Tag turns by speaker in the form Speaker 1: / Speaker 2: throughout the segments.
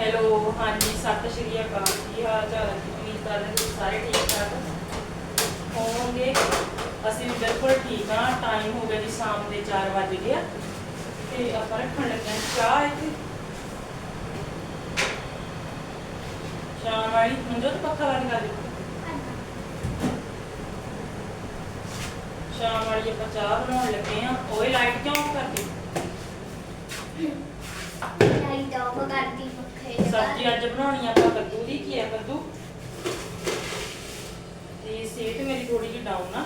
Speaker 1: Hello, ਹਾਂਜੀ, ਸਤਿ ਸ਼੍ਰੀ ਅਕਾਲ ਕੀ ਹਾਲ ਚਾਲ ਹੈ ਜੀ? ਉਮੀਦ ਕਰਦੇ ਹਾਂ? ਸਾਰੇ ਠੀਕ ਠਾਕ? ਹੋਵੋਗੇ ਅਸੀਂ ਵੀ ਬਿਲਕੁਲ ਠੀਕ ਹਾਂ। ਟਾਈਮ ਹੋ ਗਿਆ ਜੀ ਸ਼ਾਮ ਦੇ 4 ਵਜ ਗਏ ਆ। ਤੇ ਆਪਾਂ ਰੱਖਣ ਲੱਗੇ ਚਾਹ ਇੱਥੇ। ਸ਼ਾਮ ਵਾਲੀ। ਹੁਣ ਪੱਖਾ ਬੰਦ ਕਰ ਦਿੱਤਾ ਸ਼ਾਮ ਵਾਲੀ ਆਪਾਂ ਚਾਹ ਬਣਾਉਣ ਲੱਗੇ ਆ ਓਏ ਲਾਈਟ ਕਿਉਂ off
Speaker 2: ਲਾਈਟ ਆਫ ਕਰਦੀ।
Speaker 1: ਸਬਜ਼ੀ ਅੱਜ ਬਣਾਉਣੀ ਆ, ਆਪਾਂ ਕੱਦੂ ਦੀ ਕੀ ਹੈ ਕੱਦੂ। ਤੇ ਸਿਹਤ ਮੇਰੀ ਥੋੜੀ ਜਿਹੀ ਡਾਊਨ ਆ।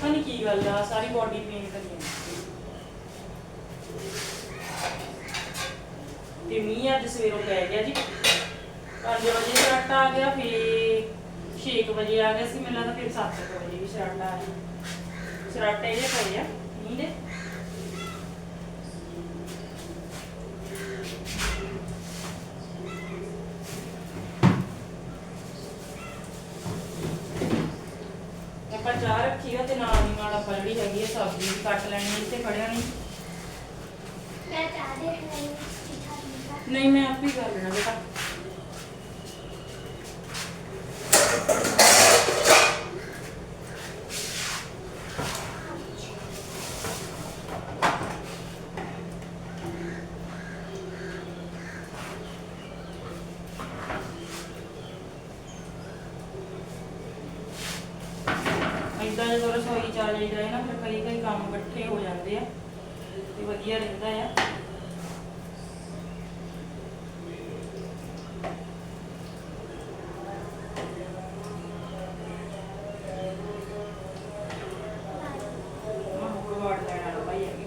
Speaker 1: ਪਤਾ ਕੀ ਗੱਲ ਆ, ਸਾਰੀ ਬਾਡੀ ਪੇਨ ਕਰੀ ਜਾਂਦੀ ਤੇ ਮੀਂਹ ਅੱਜ ਸਵੇਰੋਂ ਪੈ ਗਿਆ ਜੀ। 5 ਵਜੇ ਸ਼ਰਾਟ ਆ ਗਿਆ, ਫਿਰ 6 ਵਜੇ ਆ ਗਿਆ ਸੀ, ਮੈਨੂੰ ਲੱਗਦਾ ਫਿਰ 7 ਵਜੇ ਵੀ ਸ਼ਰਾਟ ਆ ਗਿਆ ਸ਼ਰਾਟੇ ਜੇ ਪਏ ਆ, ਮੀਂਹ ਦੇ ਆਪਾਂ ਚਾਹ ਰੱਖੀ ਆ ਤੇ ਨਾਲ ਦੀ ਨਾਲ ਆਪਾਂ ਜਿਹੜੀ ਹੈਗੀ ਆ ਸਬਜ਼ੀ ਵੀ ਕੱਟ ਲੈਣੀ ਇੱਥੇ ਖੜਿਆ ਨਹੀਂ।
Speaker 2: ਮੈਂ ਚਾਹ ਦੇਖ ਸਿਖਾ ਦਿੱਤਾ
Speaker 1: ਨਹੀਂ ਮੈਂ ਆਪ ਹੀ ਕਰ ਲੈਣਾ ਬੇਟਾ ਏਦਾਂ ਜਦੋਂ ਰਸੋਈ ਚ ਆ ਜਾਈਦਾ ਹੈ ਨਾ ਫਿਰ ਕਈ ਕਈ ਕੰਮ ਇਕੱਠੇ ਹੋ ਜਾਂਦੇ ਆ ਤੇ ਵਧੀਆ ਰਹਿੰਦਾ ਆ ਵਾਰਡ ਲੈਣ ਵਾਲਾ ਭਾਈ ਹੈਗੇ।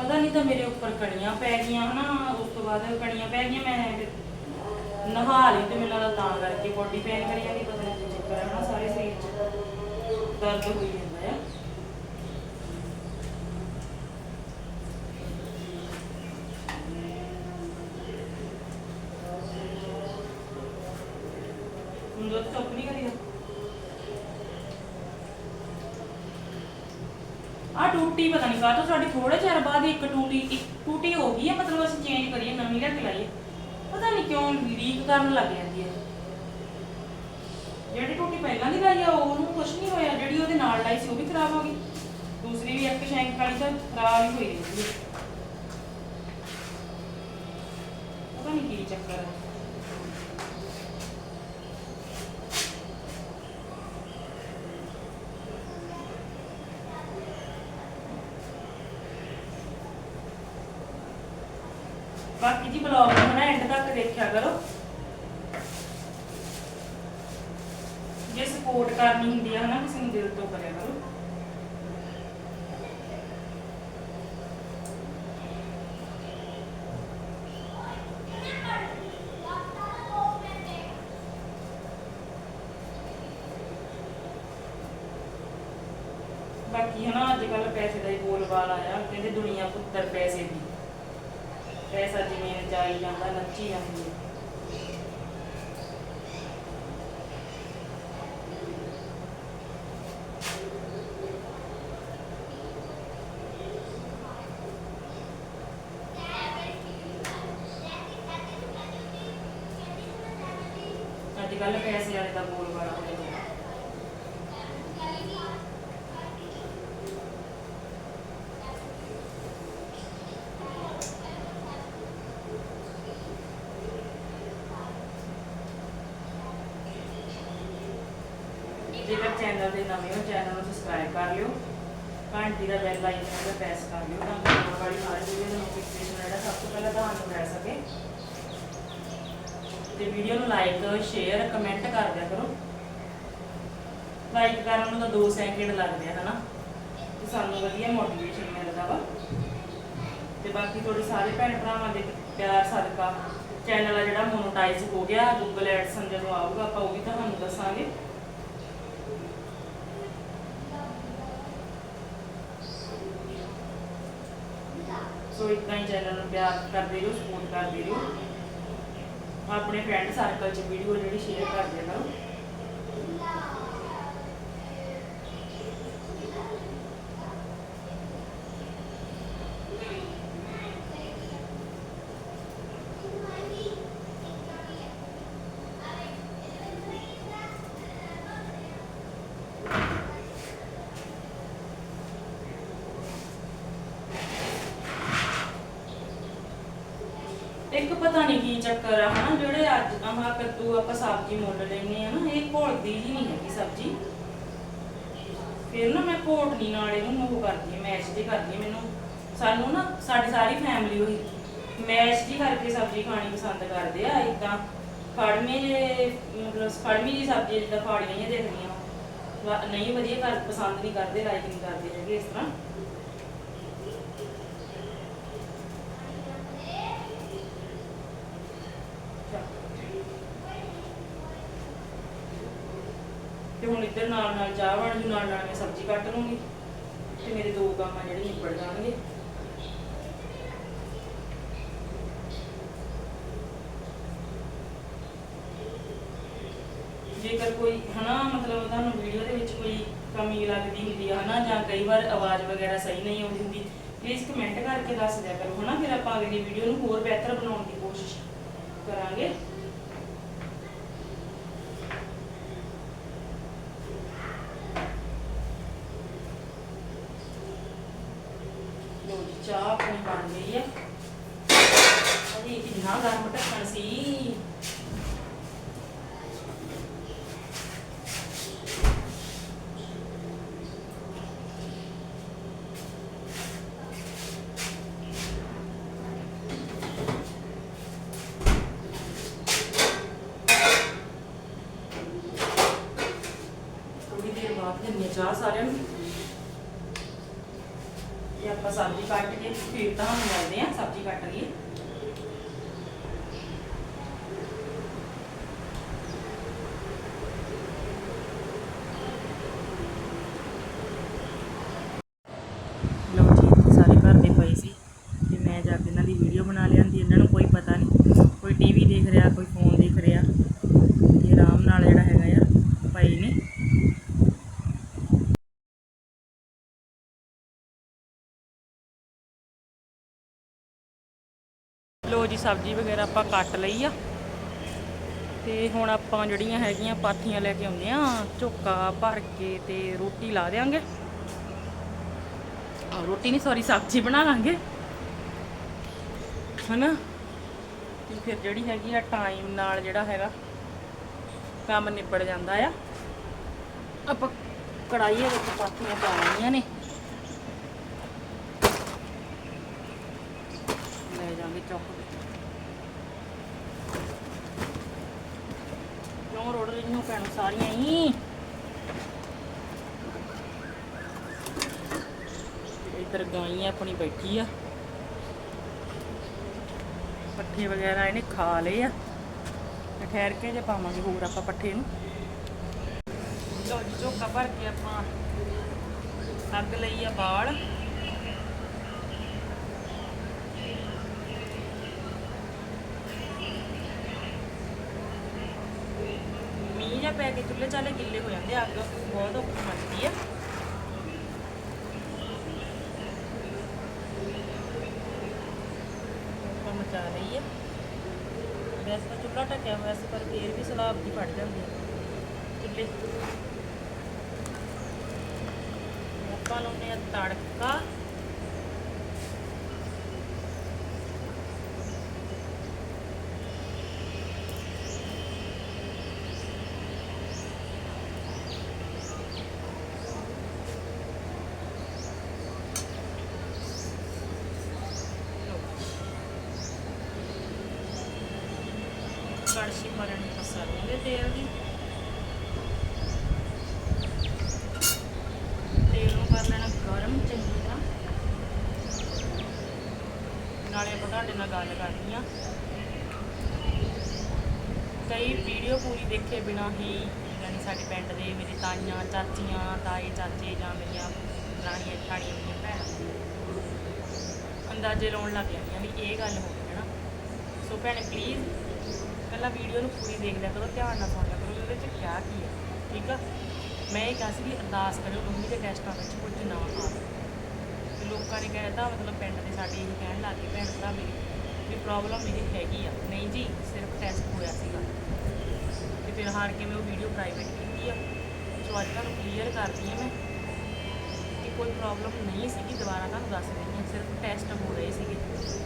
Speaker 1: ਪਤਾ ਨਹੀਂ ਤਾਂ ਮੇਰੇ ਉੱਪਰ ਕਣੀਆਂ ਪੈ ਗਈਆਂ ਹਨਾ, ਉਸ ਤੋਂ ਬਾਅਦ ਕਣੀਆਂ ਪੈ ਗਈਆਂ, ਮੈਂ ਫਿਰ ਨਹਾ ਲਈ ਤੇ ਮੈਨੂੰ ਲੱਗਦਾ ਤਾਂ ਕਰਕੇ ਬੋਡੀ ਪੇਨ ਕਰੀ ਜਾਂਦੀ, ਪਤਾ ਨਹੀਂ ਕੀ ਚੱਕਰ ਹੈ ਹਨਾ, ਸਾਰੇ ਸਰੀਰ 'ਚ ਦਰਦ ਹੋਈ ਜਾਂਦਾ ਆ ਹੁਣ ਦੁੱਧ ਕੱਪ ਨਹੀਂ ਕਰੀਦਾ ਆ ਟੂਟੀ ਪਤਾ ਨਹੀਂ ਕਾਹਤੋਂ ਸਾਡੀ ਥੋੜੇ ਚਿਰ ਬਾਅਦ ਇੱਕ ਟੂਟੀ ਇੱਕ ਟੂਟੀ ਹੋ ਗਈ ਹੈ, ਮਤਲਬ ਅਸੀਂ ਚੇਂਜ ਕਰੀਏ, ਨਵੀਂ ਲੈ ਕੇ ਪਤਾ ਨਹੀਂ ਕਿਉਂ ਲੀਕ ਕਰਨ ਲੱਗ ਜਾਂਦੀ ਹੈ। ਜਿਹੜੀ ਟੂਟੀ ਪਹਿਲਾਂ ਦੀ ਲਾਈ ਆ, ਉਹਨੂੰ ਕੁਝ ਨਹੀਂ ਹੋਇਆ। ਜਿਹੜੀ ਉਹਦੇ ਨਾਲ ਲਾਈ ਸੀ, ਉਹ ਵੀ ਖਰਾਬ ਹੋ ਗਈ। ਦੂਸਰੀ ਵੀ ਇੱਕ ਸ਼ੈਂਕ ਵਾਲੀ ਤਾਂ ਖਰਾਬ ਹੀ ਹੋਈ ਰਹਿੰਦੀ ਪਤਾ ਨਹੀਂ ਕੀ ਚੱਕਰ ਹੈ ਬਾਕੀ ਜੀ ਬਲੌਗ ਨੂੰ ਨਾ ਐਂਡ ਤੱਕ ਦੇਖਿਆ ਕਰੋ ਜੇ ਸਪੋਰਟ ਕਰਨੀ ਹੁੰਦੀ ਆ ਨਾ ਕਿਸੇ ਨੂੰ ਦਿਲ ਤੋਂ ਕਰਿਆ ਕਰੋ ਬਾਕੀ ਹਨਾ ਅੱਜ ਕੱਲ ਪੈਸੇ ਦਾ ਹੀ ਬੋਲਬਾਲ ਆਇਆ, ਕਹਿੰਦੇ ਦੁਨੀਆ ਪੁੱਤਰ ਪੈਸੇ ਦੀ। ਪੈਸਾ ਜਿਵੇਂ ਜਾਈ ਜਾਂਦਾ, ਨੱਚੀ ਜਾਂਦੀ ਹੈ ਅੱਜ ਕੱਲ ਪੈਸੇ ਵਾਲੇ ਦਾ ਬੋਲ ਬੜਾ ਹੋ ਗਿਆ ਜੇਕਰ ਚੈਨਲ ਦੇ ਨਵੇਂ ਹੋ ਚੈਨਲ ਨੂੰ ਸਬਸਕ੍ਰਾਈਬ ਕਰ ਲਿਓ। ਘੰਟੀ ਦਾ ਬੈਲ ਆਈਕਨ ਦਾ ਪ੍ਰੈਸ ਕਰ ਲਿਓ ਤਾਂ ਕਿ ਆਉਣ ਵਾਲੀ ਹਰ ਵੀਡੀਓ ਦਾ ਨੋਟੀਫਿਕੇਸ਼ਨ ਜਿਹੜਾ ਸਭ ਤੋਂ ਪਹਿਲਾਂ ਤੁਹਾਨੂੰ ਮਿਲ ਸਕੇ। ਤੇ ਵੀਡੀਓ ਨੂੰ ਲਾਈਕ ਸ਼ੇਅਰ ਕਮੈਂਟ ਕਰ ਦਿਆ ਕਰੋ। ਲਾਈਕ ਕਰਨ ਨੂੰ ਤਾਂ 2 ਸੈਕਿੰਡ ਲੱਗਦੇ ਆ, ਹਨਾ? ਤੇ ਸਾਨੂੰ ਵਧੀਆ ਮੋਟੀਵੇਸ਼ਨ ਮਿਲਦਾ ਵਾ। ਤੇ ਬਾਕੀ ਤੁਹਾਡੇ ਸਾਰੇ ਭੈਣ ਭਰਾਵਾਂ ਦੇ ਪਿਆਰ ਸਦਕਾ ਚੈਨਲ ਆ ਜਿਹੜਾ ਮੋਨੋਟਾਈਜ਼ ਹੋ ਗਿਆ ਗੂਗਲ ਐਡਸਨ ਜਦੋਂ ਆਊਗਾ, ਆਪਾਂ ਉਹ ਵੀ ਤੁਹਾਨੂੰ ਦੱਸਾਂਗੇ। ਸੋ ਇਦਾਂ ਹੀ ਚੈਨਲ ਨੂੰ ਪਿਆਰ ਕਰਦੇ ਰਹੋ ਸਪੋਰਟ ਕਰਦੇ ਰਹੋ। ਆਪਣੇ ਫਰੈਂਡ ਸਰਕਲ 'ਚ ਵੀਡੀਓ ਜਿਹੜੀ ਸ਼ੇਅਰ ਕਰਦੇ ਰਹੋ ਇੱਕ ਪਤਾ ਨਹੀਂ ਕੀ ਚੱਕਰ ਆ ਹਨਾ, ਜਿਹੜੇ ਅੱਜ ਆਹ ਕੱਦੂ ਆਪਾਂ ਸਬਜ਼ੀ ਮੁੱਲ ਲੈਨੇ ਆ ਨਾ, ਇਹ ਘੋਲਦੀ ਜੀ ਨਹੀਂ ਹੈਗੀ ਸਬਜ਼ੀ। ਫਿਰ ਨਾ ਮੈਂ ਘੋਟਣੀ ਨਾਲ ਇਹਨੂੰ ਉਹ ਕਰਦੀ ਆ, ਮੈਸ਼ ਜੀ ਕਰਦੀ ਆ ਮੈਨੂੰ। ਸਾਨੂੰ ਨਾ ਸਾਡੀ ਸਾਰੀ ਫੈਮਿਲੀ ਉਹੀ ਮੈਸ਼ ਜੀ ਕਰਕੇ ਸਬਜ਼ੀ ਖਾਣੀ ਪਸੰਦ ਕਰਦੇ ਆ ਇਦਾਂ ਫੜਮੇ ਜੇ, ਮਤਲਬ ਫੜਮੀ ਜੀ ਸਬਜ਼ੀ ਜਿੱਦਾਂ ਫਾੜੀਆਂ ਜਿਹੀਆਂ ਦੇਖਦੀਆਂ। ਨਹੀਂ ਵਧੀਆ ਕਰ ਪਸੰਦ ਨਹੀਂ ਕਰਦੇ ਲਾਈਕ ਨਹੀਂ ਕਰਦੇ ਹੈਗੇ ਇਸ ਤਰ੍ਹਾਂ ਤੇ ਹੁਣ ਇੱਧਰ ਨਾਲ ਨਾਲ ਚਾਹ ਬਣ ਜੂ ਨਾਲ ਨਾਲ ਮੈਂ ਸਬਜ਼ੀ ਕੱਟ ਲੂੰਗੀ ਤੇ ਮੇਰੇ ਦੋ ਕੰਮ ਆ ਜਿਹੜੇ ਨਿਬੜ ਜਾਣਗੇ। ਜੇਕਰ ਕੋਈ ਹਨਾ, ਮਤਲਬ ਤੁਹਾਨੂੰ ਵੀਡੀਓ ਦੇ ਵਿੱਚ ਕੋਈ ਕਮੀ ਲੱਗਦੀ ਹੁੰਦੀ ਆ ਹਨਾ, ਜਾਂ ਕਈ ਵਾਰ ਆਵਾਜ਼ ਵਗੈਰਾ ਸਹੀ ਨਹੀਂ ਆਉਂਦੀ ਹੁੰਦੀ ਪਲੀਜ਼ ਕਮੈਂਟ ਕਰਕੇ ਦੱਸ ਦਿਆ ਕਰੋ ਹਨਾ, ਫਿਰ ਆਪਾਂ ਅਗਲੀ ਵੀਡੀਓ ਨੂੰ ਹੋਰ ਬਿਹਤਰ ਬਣਾਉਣ ਦੀ ਕੋਸ਼ਿਸ਼ ਕਰਾਂਗੇ ਲੋ ਜੀ ਚਾਹ ਆਪਣੀ ਬਣ ਗਈ ਆ ਅਜੀ ਇੰਨਾ ਗਰਮ ਢੱਕਣ ਸੀ ਥੋੜੀ ਦੇਰ ਬਾਅਦ ਦਿੰਨੀ ਹਾਂ ਚਾਹ ਸਾਰਿਆਂ ਨੂੰ ਇਹ ਆਪਾਂ ਸਬਜ਼ੀ ਕੱਟ ਕੇ ਫਿਰ ਤਾਂ ਮਿਲਦੇ ਆ ਸਬਜ਼ੀ ਕੱਟ ਲਈਏ ਲਓ ਜੀ ਸਾਰੇ ਘਰ ਦੇ ਪਏ ਸੀ ਤੇ ਮੈਂ ਜਾ ਕੇ ਇਹਨਾਂ ਦੀ ਵੀਡੀਓ ਬਣਾ ਲਿਆਂਦੀ ਇਹਨਾਂ ਨੂੰ ਕੋਈ ਪਤਾ ਨਹੀਂ ਕੋਈ ਟੀਵੀ ਦੇਖ ਰਿਹਾ ਕੋਈ ਫੋਨ ਦੇਖ ਰਿਹਾ ਤੇ ਆਰਾਮ ਨਾਲ ਜਿਹੜਾ ਹੈਗਾ ਆ ਪਏ ਨੇ ਲੋ ਜੀ, ਸਬਜ਼ੀ ਵਗੈਰਾ ਆਪਾਂ ਕੱਟ ਲਈ ਆ। ਤੇ ਹੁਣ ਆਪਾਂ ਜਿਹੜੀਆਂ ਹੈਗੀਆਂ ਪਾਥੀਆਂ ਲੈ ਕੇ ਆਉਂਦੇ ਆ, ਝੋਕਾ ਭਰ ਕੇ ਤੇ ਰੋਟੀ ਲਾ ਦੇਾਂਗੇ ਆ ਰੋਟੀ ਨਹੀਂ ਸੌਰੀ ਸਬਜ਼ੀ ਬਣਾ ਲਾਂਗੇ। ਹਨਾ? ਤੇ ਫਿਰ ਜਿਹੜੀ ਹੈਗੀ ਆ ਟਾਈਮ ਨਾਲ ਜਿਹੜਾ ਹੈਗਾ, ਕੰਮ ਨਿਬੜ ਜਾਂਦਾ ਆ। ਆਪਾਂ ਕੜਾਈ ਵਿੱਚ ਪਾਥੀਆਂ ਪਾਉਣੀਆਂ ਨੇ। ਲੈ ਚੁੱਕ ਕਿਉਂ ਰੋੜ ਰਹੀ ਨੂੰ ਪੈਣ ਸਾਰੀਆਂ ਹੀ? ਇੱਧਰ ਗਾਈ ਆਪਣੀ ਬੈਠੀ ਆ। ਪੱਠੇ ਵਗੈਰਾ ਇਹਨੇ ਖਾ ਲਏ ਆ। ਠਹਿਰ ਕੇ ਜੇ ਪਾਵਾਂਗੇ ਹੋਰ ਆਪਾਂ ਪੱਠੇ ਨੂੰ। ਲੋ ਜੀ ਝੋਕਾ ਭਰ ਕੇ ਆਪਾਂ ਅੱਗ ਲਈ ਆ ਬਾਲ ਮੀਂਹ ਜਾਂ ਪੈ ਕੇ ਚੁੱਲ੍ਹੇ ਚਾਲੇ ਗਿੱਲੇ ਹੋ ਜਾਂਦੇ ਅੱਗ ਬਹੁਤ ਔਖੀ ਮੱਚਦੀ ਆ। ਆਪਾਂ ਮਚਾ ਲਈ ਆ ਵੈਸੇ ਤਾਂ ਚੁੱਲ੍ਹਾ ਢੱਕਿਆ ਹੋਇਆ ਸੀ ਪਰ ਫੇਰ ਵੀ ਸਲਾਬ ਦੀ ਫੜ ਜਾਂਦੀ ਆ। ਚੁੱਲ੍ਹੇ ਆਪਾਂ ਲਾਉਂਦੇ ਆ ਤੜਕਾ ਕੜਛੀ ਭਰਨ ਨੂੰ ਸਰੋਂ ਦੇ ਤੇਲ ਦੀ ਤੇਲ ਨੂੰ ਕਰ ਲੈਣਾ ਗਰਮ, ਚੰਗੀ ਤਰ੍ਹਾਂ। ਨਾਲੇ ਆਪਾਂ ਤੁਹਾਡੇ ਨਾਲ ਗੱਲ ਕਰਨੀ ਆ। ਕਈ ਵੀਡੀਓ ਪੂਰੀ ਦੇਖੇ ਬਿਨਾ ਹੀ, ਯਾਨੀ ਸਾਡੇ ਪਿੰਡ ਦੇ ਮੇਰੇ ਤਾਈਆਂ, ਚਾਚੀਆਂ, ਤਾਏ, ਚਾਚੇ ਜਾਂ ਮੇਰੀਆਂ ਦਰਾਣੀਆਂ ਜਠਾਣੀਆਂ, ਮੇਰੀਆਂ ਭੈਣਾਂ। ਅੰਦਾਜ਼ੇ ਲਾਉਣ ਲੱਗ ਜਾਂਦੀਆਂ ਵੀ ਇਹ ਗੱਲ ਹੋ ਗਈ ਹੈ ਨਾ ਸੋ ਭੈਣੇ ਪਲੀਜ਼ ਪਹਿਲਾਂ ਵੀਡੀਓ ਨੂੰ ਪੂਰੀ ਦੇਖ ਲਿਆ ਕਰੋ, ਧਿਆਨ ਨਾਲ ਸੁਣ ਲਿਆ ਕਰੋ ਵੀ ਉਹਦੇ ਚ ਕਿਆ ਕੀ ਹੈ, ਠੀਕ ਆ? ਮੈਂ ਇਹ ਕਿਹਾ ਸੀ ਵੀ ਅਰਦਾਸ ਕਰਿਓ, ਮੰਮੀ ਦੇ ਟੈਸਟਾਂ ਵਿੱਚ ਕੁਝ ਨਾ ਆਵੇ ਤੇ ਲੋਕਾਂ ਨੇ ਕਹਿਤਾ ਮਤਲਬ ਪਿੰਡ ਦੇ ਸਾਡੇ ਇਹ ਕਹਿਣ ਲੱਗ ਗਏ ਭੈਣ ਭਰਾ ਮੇਰੇ ਵੀ ਪ੍ਰੋਬਲਮ ਇਹ ਹੈਗੀ ਆ। ਨਹੀਂ ਜੀ, ਸਿਰਫ ਟੈਸਟ ਹੋਇਆ ਸੀਗਾ। ਤੇ ਫਿਰ ਹਾਰ ਕੇ ਮੈਂ ਉਹ ਵੀਡੀਓ ਪ੍ਰਾਈਵੇਟ ਕੀਤੀ ਆ। ਸੋ ਅੱਜ ਤੁਹਾਨੂੰ ਕਲੀਅਰ ਕਰਦੀ ਹਾਂ ਮੈਂ ਕਿ ਕੋਈ ਪ੍ਰੋਬਲਮ ਨਹੀਂ ਸੀਗੀ, ਦੁਬਾਰਾ ਤੁਹਾਨੂੰ ਦੱਸ ਰਹੀ ਹਾਂ, ਸਿਰਫ ਟੈਸਟ ਹੋ ਰਹੇ ਸੀਗੇ।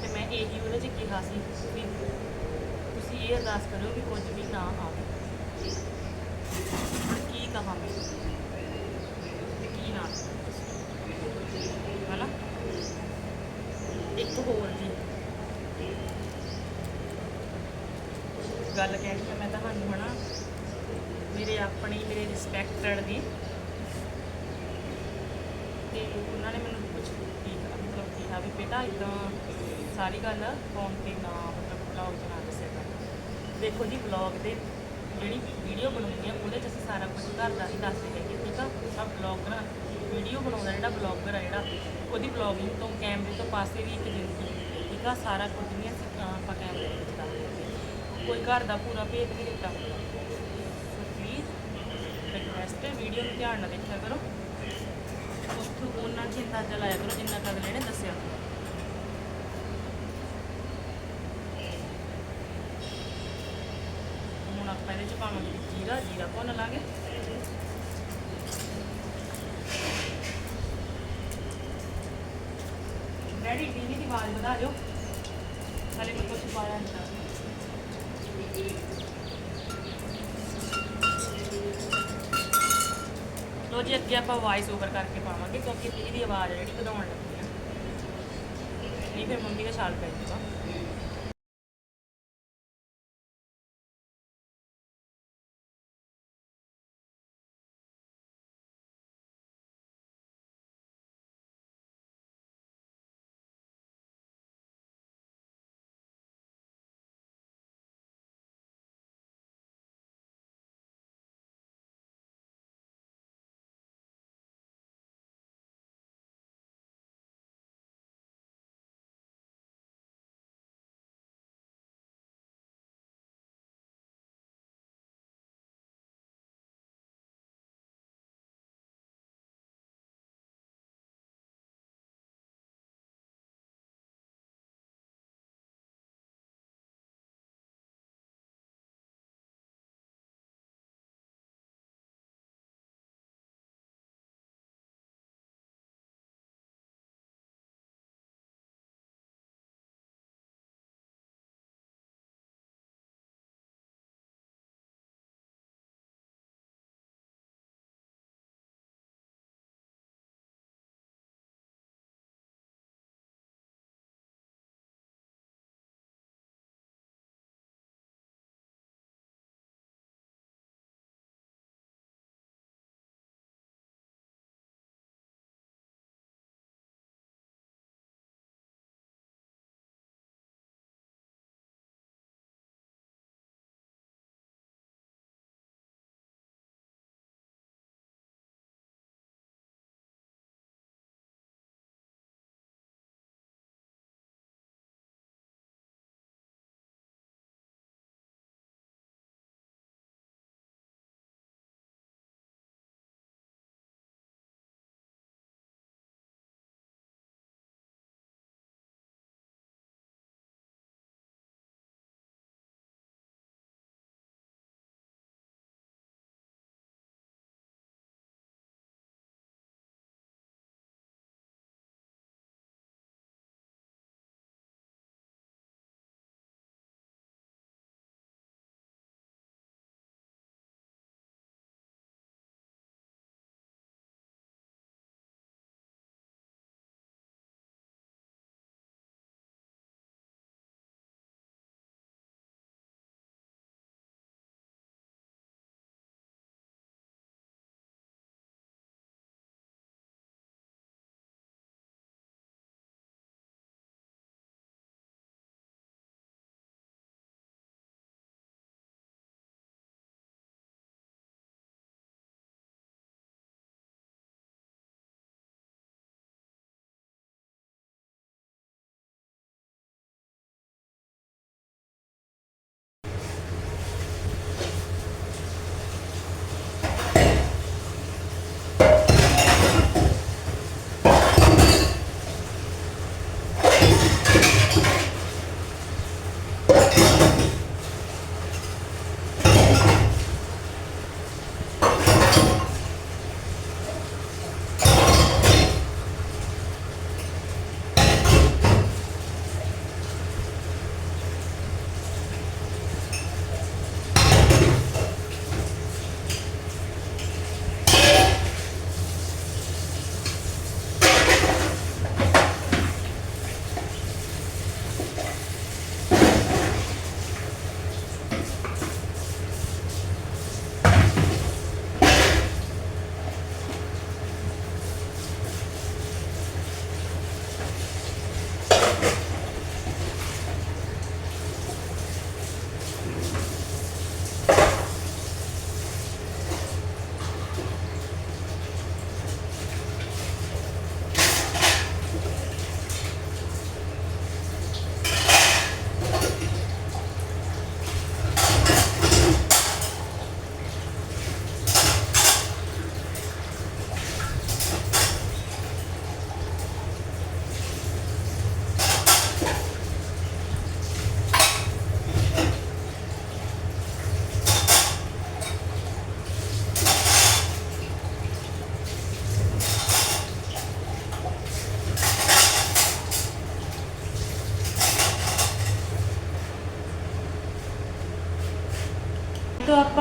Speaker 1: ਤੇ ਮੈਂ ਇਹੀ ਉਹਦੇ 'ਚ ਕਿਹਾ ਸੀ ਵੀ ਇਹ ਅਰਦਾਸ ਕਰਿਓ ਕਿ ਕੁਝ ਵੀ ਨਾ ਆਵੇ। ਹੁਣ ਕੀ ਕਹਾਂ ਮੈਂ ਤੇ ਕੀ ਨਾ ਹਨਾ? ਇੱਕ ਹੋਰ ਜੀ। ਗੱਲ ਕਹਿਣੀ ਆ ਮੈਂ ਤੁਹਾਨੂੰ ਹਨਾ ਮੇਰੇ ਆਪਣੀ ਮੇਰੇ ਰਿਸਪੈਕਟਡ ਦੀ ਤੇ ਉਹਨਾਂ ਨੇ ਮੈਨੂੰ ਕੁਝ ਮਤਲਬ ਕਿਹਾ ਵੀ ਬੇਟਾ ਇਦਾਂ ਸਾਰੀ ਗੱਲ ਫੋਨ ਤੇ ਨਾ ਮਤਲਬ ਬਲੌਗ 'ਚ ਨਾ ਦੱਸਿਆ ਕਰ ਦੇਖੋ ਜੀ ਬਲੌਗ ਦੇ ਜਿਹੜੀ ਵੀਡੀਓ ਬਣਾਉਂਦੀ ਆ, ਉਹਦੇ 'ਚ ਅਸੀਂ ਸਾਰਾ ਕੁਝ ਘਰ ਦਾ ਹੀ ਦੱਸਦੇ ਹੈਗੇ ਠੀਕ ਆ? ਸਭ ਬਲੌਗਰ ਵੀਡੀਓ ਬਣਾਉਂਦਾ ਜਿਹੜਾ ਬਲੌਗਰ ਆ ਜਿਹੜਾ, ਉਹਦੀ ਬਲੌਗਿੰਗ ਤੋਂ ਕੈਮਰੇ ਤੋਂ ਪਾਸੇ ਵੀ ਇੱਕ ਜ਼ਿੰਦਗੀ ਹੁੰਦੀ ਠੀਕ ਆ? ਸਾਰਾ ਕੁਝ ਨਹੀਂ ਅਸੀਂ ਆਪਾਂ ਕੈਮਰੇ ਦੇ ਵਿੱਚ ਦੱਸਦੇ ਹੈਗੇ। ਕੋਈ ਘਰ ਦਾ ਪੂਰਾ ਭੇਦ ਨਹੀਂ ਦਿੱਤਾ। ਹੁੰਦਾ ਸੋ ਪਲੀਜ਼ ਰਿਕਵੈਸਟ ਹੈ ਵੀਡੀਓ ਨੂੰ ਧਿਆਨ ਨਾਲ ਦੇਖਿਆ ਕਰੋ। ਉੱਥੋਂ ਉਹਨਾਂ ਚ ਅੰਦਾਜ਼ਾ ਲਾਇਆ ਕਰੋ, ਜਿੰਨਾ ਕਦ ਅਗਲੇ ਨੇ ਦੱਸਿਆ ਹੁੰਦਾ। ਹੁਣ ਆਪਾਂ ਜੀਰਾ ਜੀਰਾ ਭੁੰਨ ਲਾਂਗੇ। ਡੈਡੀ ਟੀਵੀ ਦੀ ਆਵਾਜ਼ ਵਧਾ ਦਿਓ। ਹਲੇ ਮੈਂ ਕੁਝ ਪਾਇਆ ਨਹੀਂ ਲੋ ਜੀ, ਅੱਗੇ ਆਪਾਂ ਵਾਇਸ ਓਵਰ ਕਰਕੇ ਪਾਵਾਂਗੇ, ਕਿਉਂਕਿ ਇਹਦੀ ਆਵਾਜ਼ ਜਿਹੜੀ ਵਧਾਉਣ ਲੱਗੀ ਆ। ਨਹੀਂ, ਫਿਰ ਮੰਮੀ ਦਾ ਛਾਲ ਪੈ ਜਾਊਗਾ।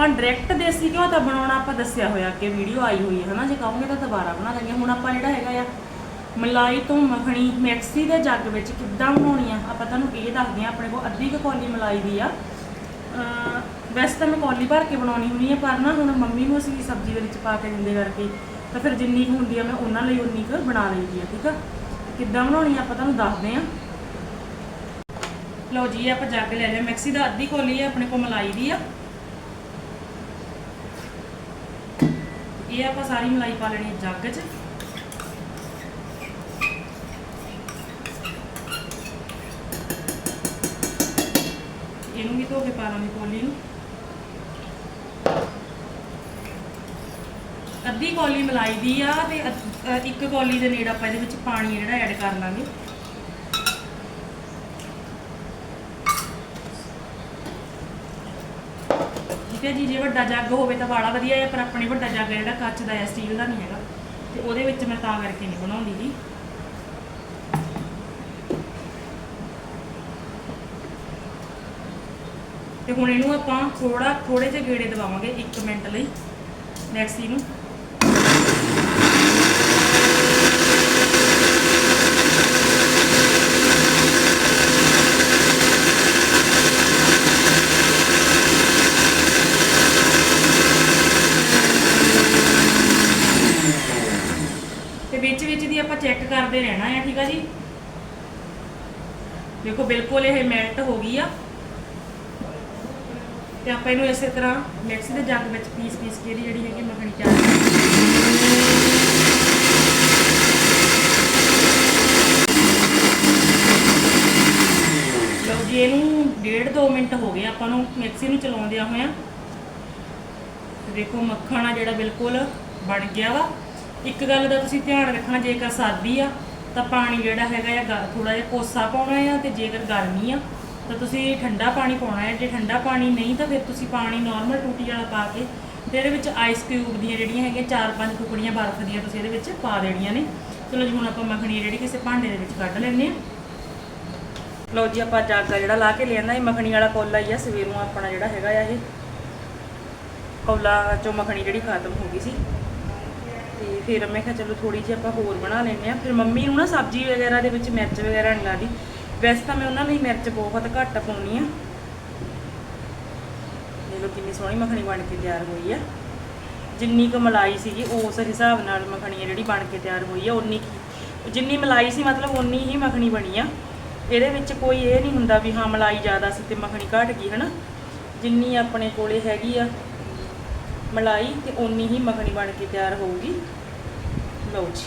Speaker 1: ਆਪਾਂ ਡਾਇਰੈਕਟ ਦੇਸੀ ਘਿਓ ਤਾਂ ਬਣਾਉਣਾ ਆਪਾਂ ਦੱਸਿਆ ਹੋਇਆ ਕਿ ਵੀਡੀਓ ਆਈ ਹੋਈ ਹੈ, ਹਨਾ? ਜੇ ਕਹੋਗੇ ਤਾਂ ਦੁਬਾਰਾ ਬਣਾ ਦਾਂਗੇ ਹੁਣ ਆਪਾਂ ਜਿਹੜਾ ਹੈਗਾ ਆ, ਮਲਾਈ ਤੋਂ ਮੱਖਣੀ, ਮਿਕਸੀ ਦੇ ਜੱਗ ਵਿੱਚ ਕਿੱਦਾਂ ਬਣਾਉਣੀ ਆ, ਆਪਾਂ ਤੁਹਾਨੂੰ ਇਹ ਦੱਸਦੇ ਆ ਆਪਣੇ ਕੋਲ ਅੱਧੀ ਕੁ ਕੌਲੀ ਮਲਾਈ ਦੀ ਆ। ਵੈਸੇ ਤਾਂ ਮੈਂ ਕੌਲੀ ਭਰ ਕੇ ਬਣਾਉਣੀ ਹੁੰਦੀ ਆ, ਪਰ ਨਾ ਹੁਣ ਮੰਮੀ ਨੂੰ ਅਸੀਂ ਸਬਜ਼ੀ ਦੇ ਵਿੱਚ ਪਾ ਕੇ ਦਿੰਦੇ ਕਰਕੇ, ਤਾਂ ਫਿਰ ਜਿੰਨੀ ਕੁ ਹੁੰਦੀ ਆ, ਮੈਂ ਉਹਨਾਂ ਲਈ ਉਨੀ ਕੁ ਬਣਾ ਲਈਦੀ ਆ, ਠੀਕ ਆ? ਕਿੱਦਾਂ ਬਣਾਉਣੀ ਆ, ਆਪਾਂ ਤੁਹਾਨੂੰ ਦੱਸਦੇ ਆ ਲਓ ਜੀ ਆਪਾਂ ਜੱਗ ਲੈ ਲਿਆ। ਮਿਕਸੀ ਦਾ ਅੱਧੀ ਕੌਲੀ ਆ, ਆਪਣੇ ਕੋਲ ਮਲਾਈ ਦੀ ਆ। ਇਹ ਆਪਾਂ ਸਾਰੀ ਮਲਾਈ ਪਾ ਲੈਣੀ ਹੈ ਜੱਗ 'ਚ। ਇਹਨੂੰ ਵੀ ਧੋ ਕੇ ਪਾ ਲਾਂਗੇ ਕੌਲੀ ਨੂੰ। ਅੱਧੀ ਕੌਲੀ ਮਲਾਈ ਦੀ ਆ ਤੇ ਇੱਕ ਕੌਲੀ ਦੇ ਨੇੜੇ ਆਪਾਂ ਇਹਦੇ ਵਿੱਚ ਪਾਣੀ ਜਿਹੜਾ ਐਡ ਕਰ ਲਾਂਗੇ। ਠੀਕ ਹੈ ਜੀ, ਜੇ ਵੱਡਾ ਜੱਗ ਹੋਵੇ ਤਾਂ ਬੜਾ ਵਧੀਆ ਹੈ, ਪਰ ਆਪਣੇ ਵੱਡਾ ਜੱਗ ਜਿਹੜਾ ਕੱਚ ਦਾ ਹੈ ਸਟੀਲ ਦਾ ਨਹੀਂ ਹੈਗਾ। ਤੇ ਉਹਦੇ ਵਿੱਚ ਮੈਂ ਤਾਂ ਕਰਕੇ ਨਹੀਂ ਬਣਾਉਂਦੀ ਜੀ। ਤੇ ਹੁਣ ਇਹਨੂੰ ਆਪਾਂ ਥੋੜਾ ਥੋੜੇ ਜਿਹੇ ਗੇੜੇ ਦਵਾਵਾਂਗੇ 1 ਮਿੰਟ ਲਈ ਮੈਕਸੀ ਨੂੰ ਤੇ ਵਿੱਚ ਵਿੱਚ ਦੀ ਆਪਾਂ ਚੈੱਕ ਕਰਦੇ ਰਹਿਣਾ ਹੈ ਠੀਕ ਆ ਜੀ? ਦੇਖੋ, ਬਿਲਕੁਲ ਇਹ ਮੈਲਟ ਹੋ ਗਈ ਆ। ਤੇ ਆਪਾਂ ਇਹਨੂੰ ਇਸੇ ਤਰ੍ਹਾਂ ਮਿਕਸੀ ਦੇ ਜੱਗ ਵਿੱਚ ਪੀਸ ਪੀਸ ਕੇ ਜਿਹੜੀ ਹੈਗੀ ਮੱਖਣੀ ਤਿਆਰ ਜੀ, ਇਹਨੂੰ ਡੇਢ 2 ਮਿੰਟ ਹੋ ਗਏ ਆਪਾਂ ਨੂੰ ਮਿਕਸੀ ਨੂੰ ਚਲਾਉਂਦਿਆਂ ਹੋਇਆਂ। ਦੇਖੋ, ਮੱਖਣ ਆ ਜਿਹੜਾ ਬਿਲਕੁਲ ਬਣ ਗਿਆ ਵਾ। ਇੱਕ ਗੱਲ ਦਾ ਤੁਸੀਂ ਧਿਆਨ ਰੱਖਣਾ, ਜੇਕਰ ਸਰਦੀ ਆ, ਤਾਂ ਪਾਣੀ ਜਿਹੜਾ ਹੈਗਾ ਆ ਥੋੜਾ ਜਿਹਾ ਕੋਸਾ ਪਾਉਣਾ ਆ ਤੇ ਜੇਕਰ ਗਰਮੀ ਆ, ਤਾਂ ਤੁਸੀਂ ਠੰਡਾ ਪਾਣੀ ਪਾਉਣਾ ਹੈ ਜੇ ਠੰਡਾ ਪਾਣੀ ਨਹੀਂ, ਤਾਂ ਫਿਰ ਤੁਸੀਂ ਪਾਣੀ ਨਾਰਮਲ ਟੂਟੀ ਵਾਲਾ ਪਾ ਕੇ ਤੇ ਇਹਦੇ ਵਿੱਚ ਆਈਸ ਕਿਊਬ ਦੀਆਂ ਜਿਹੜੀਆਂ ਹੈਗੀਆਂ, ਚਾਰ ਪੰਜ ਟੁਕੜੀਆਂ ਬਰਫ਼ ਦੀਆਂ ਤੁਸੀਂ ਇਹਦੇ ਵਿੱਚ ਪਾ ਦੇਣੀਆਂ ਨੇ। ਚਲੋ ਜੀ, ਹੁਣ ਆਪਾਂ ਮੱਖਣੀ ਜਿਹੜੀ ਕਿਸੇ ਭਾਂਡੇ ਦੇ ਵਿੱਚ ਕੱਢ ਲੈਂਦੇ ਆ ਲਓ ਜੀ, ਆਪਾਂ ਜਾਗਾ ਜਿਹੜਾ ਲਾ ਕੇ ਲਿਆਂਦਾ, ਇਹ ਮੱਖਣੀ ਵਾਲਾ ਕੋਲਾ ਹੀ ਆ, ਸਵੇਰ ਨੂੰ ਆਪਣਾ ਜਿਹੜਾ ਹੈਗਾ ਆ ਇਹ। ਕੋਲਾ ਚੋਂ ਮੱਖਣੀ ਜਿਹੜੀ ਖਤਮ ਹੋ ਗਈ ਸੀ। ਤੇ ਫਿਰ ਮੈਂ ਕਿਹਾ ਚਲੋ ਥੋੜੀ ਜਿਹੀ ਆਪਾਂ ਹੋਰ ਬਣਾ ਲੈਂਦੇ ਆ ਫਿਰ ਮੰਮੀ ਨੂੰ ਨਾ ਸਬਜ਼ੀ ਵਗੈਰਾ ਦੇ ਵਿੱਚ ਮਿਰਚ ਵਗੈਰਾ ਨਹੀਂ ਲਾਦੀ। ਵੈਸੇ ਤਾਂ ਮੈਂ ਉਹਨਾਂ ਲਈ ਮਿਰਚ ਬਹੁਤ ਘੱਟ ਪਾਉਣੀ ਆ ਇਹ ਕਿੰਨੀ ਸੋਹਣੀ ਮੱਖਣੀ ਬਣ ਕੇ ਤਿਆਰ ਹੋਈ ਆ। ਜਿੰਨੀ ਕੁ ਮਲਾਈ ਸੀਗੀ, ਉਸ ਹਿਸਾਬ ਨਾਲ ਮੱਖਣੀ ਜਿਹੜੀ ਬਣ ਕੇ ਤਿਆਰ ਹੋਈ ਆ ਉਨੀ ਜਿੰਨੀ ਮਲਾਈ ਸੀ, ਮਤਲਬ ਉਨੀ ਹੀ ਮੱਖਣੀ ਬਣੀ ਆ। ਇਹਦੇ ਵਿੱਚ ਕੋਈ ਇਹ ਨਹੀਂ ਹੁੰਦਾ ਵੀ ਹਾਂ, ਮਲਾਈ ਜ਼ਿਆਦਾ ਸੀ ਤੇ ਮੱਖਣੀ ਘਟ ਗਈ, ਹਨਾ? ਜਿੰਨੀ ਆਪਣੇ ਕੋਲੇ ਹੈਗੀ ਆ ਮਲਾਈ ਤੇ ਉਨੀ ਹੀ ਮੱਖਣੀ ਬਣ ਕੇ ਤਿਆਰ ਹੋਊਗੀ। ਲਓ ਜੀ।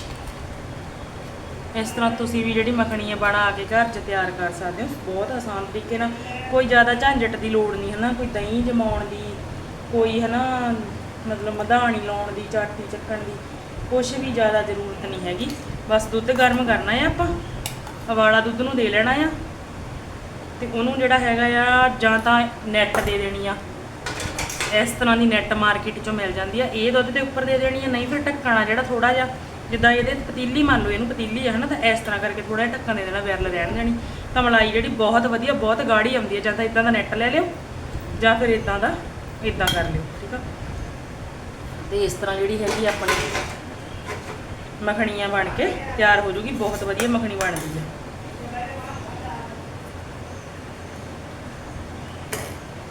Speaker 1: ਇਸ ਤਰ੍ਹਾਂ ਤੁਸੀਂ ਵੀ ਜਿਹੜੀ ਮੱਖਣੀ ਹੈ ਬਣਾ ਕੇ ਘਰ 'ਚ ਤਿਆਰ ਕਰ ਸਕਦੇ ਹੋ, ਬਹੁਤ ਆਸਾਨ ਤਰੀਕੇ ਨਾਲ। ਕੋਈ ਜ਼ਿਆਦਾ ਝੰਜਟ ਦੀ ਲੋੜ ਨਹੀਂ, ਹਨਾ? ਕੋਈ ਦਹੀਂ ਜਮਾਉਣ ਦੀ, ਕੋਈ, ਹਨਾ? ਮਤਲਬ ਮਧਾਣੀ ਲਾਉਣ ਦੀ, ਚਾਟੀ ਚੱਕਣ ਦੀ ਕੁਝ ਵੀ ਜ਼ਿਆਦਾ ਜ਼ਰੂਰਤ ਨਹੀਂ ਹੈਗੀ। ਬਸ ਦੁੱਧ ਗਰਮ ਕਰਨਾ ਹੈ ਆਪਾਂ। ਉਬਾਲਾ ਦੁੱਧ ਨੂੰ ਦੇ ਲੈਣਾ ਆ। ਤੇ ਉਹਨੂੰ ਜਿਹੜਾ ਹੈਗਾ ਆ ਜਾਂ ਤਾਂ ਨੈਟ ਦੇ ਦੇਣੀ ਆ। ਇਸ ਤਰ੍ਹਾਂ ਦੀ ਨੈਟ ਮਾਰਕੀਟ ਚੋਂ ਮਿਲ ਜਾਂਦੀ ਆ। ਇਹ ਦੁੱਧ ਦੇ ਉੱਪਰ ਦੇ ਦੇਣੀ ਆ, ਨਹੀਂ ਫਿਰ ਢੱਕਣਾ ਜਿਹੜਾ ਥੋੜਾ ਜਿਹਾ, ਜਿੱਦਾਂ ਇਹਦੇ ਪਤੀਲੀ ਮੰਨ ਲਓ, ਇਹਨੂੰ ਪਤੀਲੀ ਆ ਹਨਾ, ਤਾਂ ਇਸ ਤਰ੍ਹਾਂ ਕਰਕੇ ਥੋੜਾ ਜਿਹਾ ਢੱਕਣ ਦੇ ਦੇਣਾ, ਵਿਰਲ ਰਹਿਣ ਦੇਣੀ। ਤਾਂ ਮਲਾਈ ਜਿਹੜੀ ਬਹੁਤ ਵਧੀਆ, ਬਹੁਤ ਗਾੜੀ ਆਉਂਦੀ ਹੈ ਜਾਂ ਤਾਂ ਇਦਾਂ ਦਾ ਨੈਟ ਲੈ ਲਿਓ, ਜਾਂ ਫਿਰ ਇਦਾਂ ਦਾ ਇਦਾਂ ਕਰ ਲਿਓ, ਠੀਕ ਆ? ਤੇ ਇਸ ਤਰ੍ਹਾਂ ਜਿਹੜੀ ਹੈਗੀ ਆਪਣੀ ਮੱਖਣੀਆਂ ਬਣ ਕੇ ਤਿਆਰ ਹੋ ਜੂਗੀ, ਬਹੁਤ ਵਧੀਆ ਮੱਖਣੀ ਬਣਦੀ ਹੈ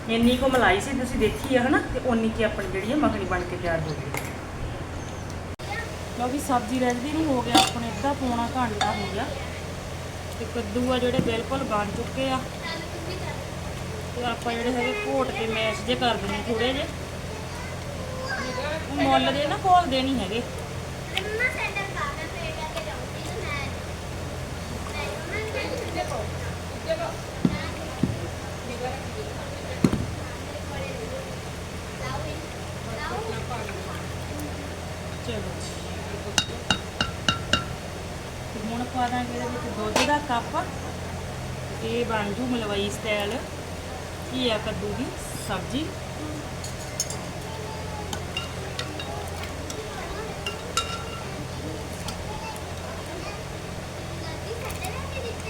Speaker 1: ਇੰਨੀ ਕੁ ਮਲਾਈ ਸੀ, ਤੁਸੀਂ ਦੇਖੀ ਆ, ਹਨਾ? ਤੇ ਉਨੀ ਕੀ ਆਪਣੀ ਜਿਹੜੀ ਹੈ ਮੱਖਣੀ ਬਣ ਕੇ ਤਿਆਰ ਹੋ ਗਈ। ਲਓ ਸਬਜ਼ੀ ਰੈਡੀ ਨੂੰ ਹੋ ਗਿਆ, ਆਪਣੇ ਅੱਧਾ ਪੌਣਾ ਘੰਟਾ ਹੋ ਗਿਆ। ਤੇ ਕੱਦੂ ਆ ਜਿਹੜੇ ਬਿਲਕੁਲ ਬਣ ਚੁੱਕੇ ਆ। ਤੇ ਆਪਾਂ ਜਿਹੜੇ ਹੈਗੇ ਘੋਟ ਕੇ ਮੈਸ਼ ਜੇ ਕਰ ਦਿੰਦੇ ਥੋੜੇ ਜੇ ਮੁੱਲ ਦੇ ਨਾ ਘੋਲਦੇ ਨਹੀਂ ਹੈਗੇ
Speaker 2: ਮੰਮਾ ਸੈਂਡਲ ਪਾ ਕੇ ਫੇਰ ਲੈ ਕੇ ਜਾਊਂਗੀ ਤੇ ਮੈਂ ਮੈਂ ਉਹਨਾਂ ਨੂੰ ਦੇਖੋ
Speaker 1: ਚਲੋ ਜੀ। ਤੇ ਹੁਣ ਪਾ ਦਾਂਗੇ ਇਹਦੇ ਵਿੱਚ ਦੁੱਧ ਦਾ ਕੱਪ ਇਹ ਬਣ ਜੂ ਮਲਵਈ ਸਟਾਈਲ ਘੀਆ, ਕੱਦੂ ਦੀ ਸਬਜ਼ੀ।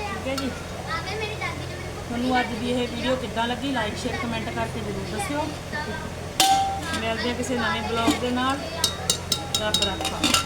Speaker 1: ਠੀਕ ਹੈ ਜੀ। ਤੁਹਾਨੂੰ ਅੱਜ ਦੀ ਇਹ ਵੀਡੀਓ ਕਿੱਦਾਂ ਲੱਗੀ? ਲਾਈਕ ਸ਼ੇਅਰ ਕਮੈਂਟ ਕਰਕੇ ਜ਼ਰੂਰ ਦੱਸਿਓ। ਮਿਲਦੇ ਆ ਕਿਸੇ ਨਵੇਂ ਬਲੌਗ ਦੇ ਨਾਲ। ਰੱਬ ਰੱਖਾ।